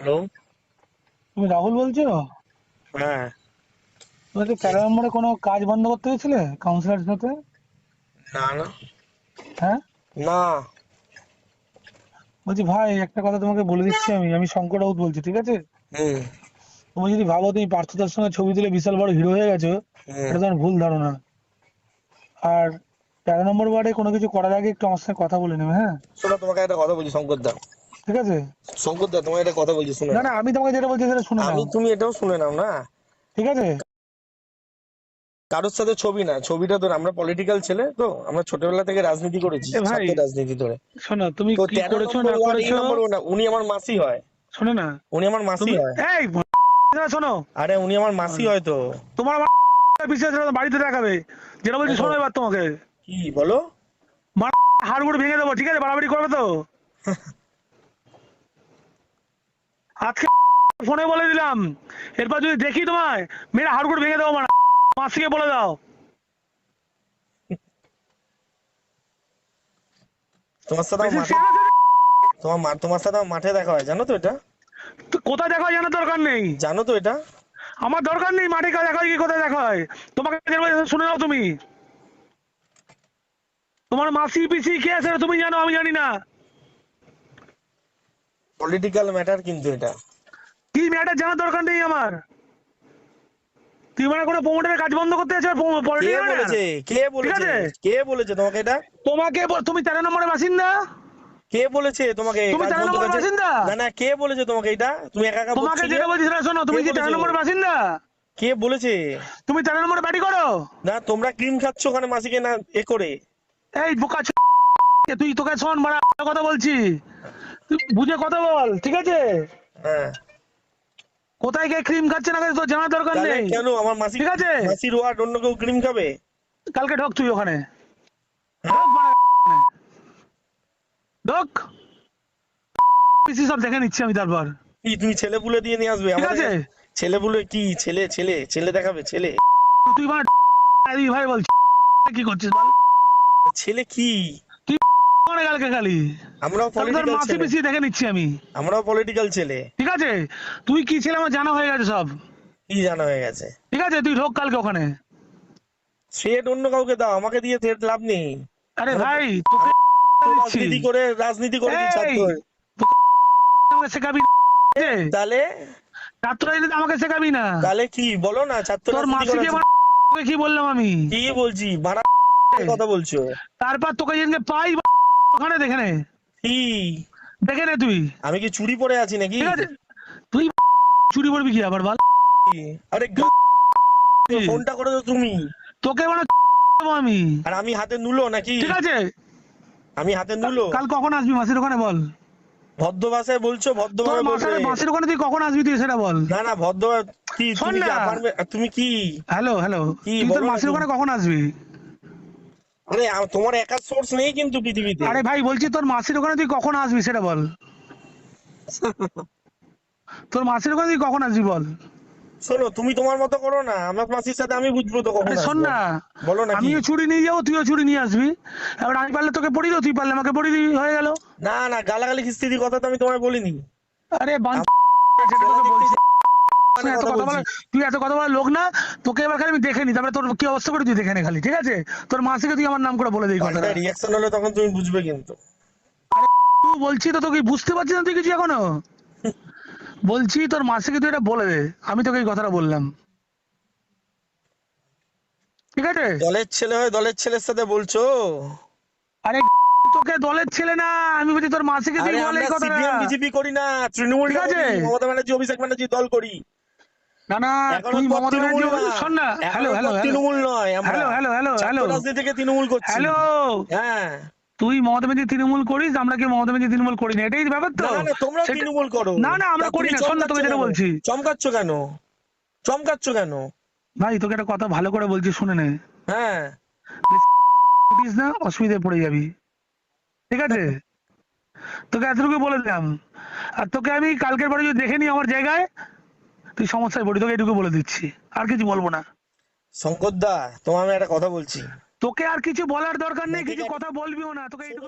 Hello তুমি রাহুল বলছো? হ্যাঁ। তেরো নম্বরে কোনো কাজ বন্ধ করতে গেছিলে? কাউন্সিলর সাথে না না। হ্যাঁ? না। বলছি ভাই একটা কথা তোমাকে বলে দিচ্ছি আমি। আমি শঙ্কর রাউত বলছি ঠিক আছে? হুম। তুমি যদি ভাবো তুমি পার্থদার সঙ্গে ছবি তুলে বিশাল বড় হিরো হয়ে গেছো এটা তোমার ভুল ধারণা। আর তেরো নম্বর ওয়ার্ডে কোনো কিছু করার আগে একটু আমার সঙ্গে কথা বলে নেবে হ্যাঁ? শোনো তোমাকে একটা কথা বলছি শঙ্কর দা ঠিক আছে? শঙ্কর দা তোমাকে একটা কথা বলছি শুনে। না না আমি তোমাকে যেটা বলছি সেটা শুনে আমি তুমি এটাও শুনে নাও না? ঠিক আছে? কারোর সাথে ছবি না ছবিটা ধরে আমরা পলিটিক্যাল ছেলে তো আমরা ছোটবেলা থেকে রাজনীতি করেছি রাজনীতি ধরে। শোনো তুমি কি করেছ না করেছ? উনি আমার মাসি হয়। শোনো না। উনি আমার মাসি হয়। এই শোনো। আরে উনি আমার মাসি হয় তো। তোমার বিশেষ বাড়িতে দেখাবে। যেটা বলছি শোনো এবার তোমাকে। কি বলো? হাড়গুড় ভেঙে দেবো ঠিক আছে? বাড়াবাড়ি করবে তো? আজকে ফোনে বলে দিলাম। এরপর যদি দেখি তোমায় মেয়েরা হাড়গুড় ভেঙে দেবো মানে। মাসিকে বলে দাও। তোমার সাথে মাঠে তোমার তোমার সাথে মাঠে দেখা হয় জানো তো এটা? কোথায় দেখা হয় জানার দরকার নেই। জানো তো এটা? আমার দরকার নেই মাঠে কাজ দেখা হয় কি কোথায় দেখা হয়। তোমাকে শুনে নাও তুমি। তোমার মাসি পিসি কে আছে তুমি জানো আমি জানি না। পলিটিক্যাল ম্যাটার কিন্তু এটা। কি মেয়েটা জানার দরকার নেই আমার। তুই মানে কোনো প্রমোটারের কাজ বন্ধ করতে আছো কে পলিটিক্যাল বলেছে? কে বলেছে? কে বলেছে তোমাকে এটা? তোমাকে তুমি তেরো নম্বরের বাসিন্দা? কে বলেছে তোমাকে তুমি তেরো নম্বরের বাসিন্দা? না না কে বলেছে তোমাকে এটা? তুমি একা একা তোমাকে যেটা বলছি সেটা শোনো তুমি কি তেরো? নম্বরের বাসিন্দা? কে বলেছে? তুমি তেরো নম্বরে ব্যাটি করো? না তোমরা ক্রিম খাচ্ছ ওখানে মাসিকে না এ করে। এই বোকা তুই তোকে শোন মারা কথা বলছি। তুই বুঝে কথা বল ঠিক আছে? হ্যাঁ। কোথায় ক্রিম খাচ্ছে না তোর জানার দরকার নেই। কেন আমার মাসি ঠিক আছে। মাসির ওয়ার্ড অন্য কেউ ক্রিম খাবে? কালকে ঢোক তুই ওখানে। হ্যাঁ? ঢোক পিসি সব দেখে নিচ্ছি আমি তারপর। কি তুমি ছেলে পুলে দিয়ে নিয়ে আসবে? ঠিক আছে? কাছে? ছেলে পুলে কি? ছেলে ছেলে ছেলে দেখাবে ছেলে। তুই মানে ভাই বলছি কি করছিস বল? ছেলে কি? মানে কালকে খালি। আমরাও পলিটিক্যাল দেখে নিচ্ছি আমি। আমরাও পলিটিক্যাল ছেলে। ঠিক আছে? তুই কি ছেলে? আমার জানা হয়ে গেছে সব। কি জানা হয়ে গেছে? ঠিক আছে তুই ঢোক কালকে ওখানে। থ্রেট অন্য কাউকে দাও আমাকে দিয়ে থ্রেট লাভ নেই। আরে ভাই তোকে রাজনীতি করে রাজনীতি করে ছাত্র আমাকে শেখাবি তাহলে? ছাত্র রাজনীতি আমাকে শেখাবি না। তাহলে কি? বলো না ছাত্র তোর মাসিকে কি বললাম আমি? কি বলছি? বাড়া কথা বলছো? তারপর তোকে যেদিনকে পাই ওখানে দেখে নে। কি? দেখে নে তুই। আমি কি চুরি পরে আছি নাকি? তুই চুরি করবি কি আবার বল। আরে ফোনটা করে দাও তুমি। তোকে মানে আমি। আর আমি হাতে নুলো নাকি? ঠিক আছে। আমি হাতে নুলো। কাল কখন আসবি মাসির ওখানে বল। ভদ্র ভাষায় বলছো ভদ্র মাসির ওখানে তুই কখন আসবি তুই সেটা বল। না না ভদ্র কি তুমি কি না। তুমি কি? Hello hello. কি তুই তোর মাসির ওখানে কখন আসবি? আরে তোমার একার সোর্স নেই কিন্তু পৃথিবীতে। আরে ভাই বলছি তোর মাসির ওখানে তুই কখন আসবি সেটা বল। তোর মাসির ওখানে তুই কখন আসবি বল। শোনো তুমি তোমার মতো করো না। আমার মাসির সাথে আমি বুঝব তো কখন শোন না। বলো না আমিও ছুরি নিয়ে যাব তুইও ছুরি নিয়ে আসবি। এবার আমি পারলে তোকে পড়ি তুই পারলে আমাকে পড়ি দিবি হয়ে গেল। না না গালাগালি খিস্তি কথা তো আমি তোমায় বলিনি। আরে বান এত কথা বলা তুই এত কথা বলার লোক না তোকে এবার খালি আমি দেখে নি তারপরে তোর কি অবস্থা করে তুই দেখে নে খালি ঠিক আছে? তোর মাসিকে তুই আমার নাম করে বলে দিই কথাটা। রিয়াকশন হলে তখন তুমি বুঝবে কিন্তু। তুই বলছি তো তোকে বুঝতে পারছিস না তুই কিছু এখনও। বলছি তোর মাসিকে তুই এটা বলে দে আমি তোকে এই কথাটা বললাম। ঠিক আছে? দলের ছেলে হয়ে দলের ছেলের সাথে বলছো? আরে তোকে দলের ছেলে না আমি বলছি তোর মাসিকে তুই বলে এই কথাটা। বিজেপি করি না তৃণমূল ঠিক আছে। মমতা ব্যানার্জি অভিষেক ব্যানার্জি দল করি। না না তুই মমতা ব্যানার্জি শোন না। হ্যালো হ্যালো তৃণমূল নয় হ্যালো হ্যালো হ্যালো হ্যালো। রাজনীতি থেকে তৃণমূল করছি। হ্যালো। হ্যাঁ। তুই মমতা ব্যানার্জি তৃণমূল করিস আমরা কি মমতা ব্যানার্জি তৃণমূল করি না। এটাই ব্যাপার তো। না তোমরা তৃণমূল করো। না না আমরা করি না। শোন না তোকে যেটা বলছি। চমকাচ্ছ কেন? চমকাচ্ছ কেন? ভাই তোকে একটা কথা ভালো করে বলছি শুনে নে। হ্যাঁ। না অসুবিধায় পড়ে যাবি। ঠিক আছে? তোকে এতটুকু বলে দিলাম। আর তোকে আমি কালকের পরে যদি দেখে নিই আমার জায়গায় তুই সমস্যায় পড়ি? তোকে এটুকু বলে দিচ্ছি। আর কিছু বলব না। শঙ্কর দা তোমার আমি একটা কথা বলছি। তোকে আর কিছু বলার দরকার নেই কিছু কথা বলবিও না। তোকে এটুকু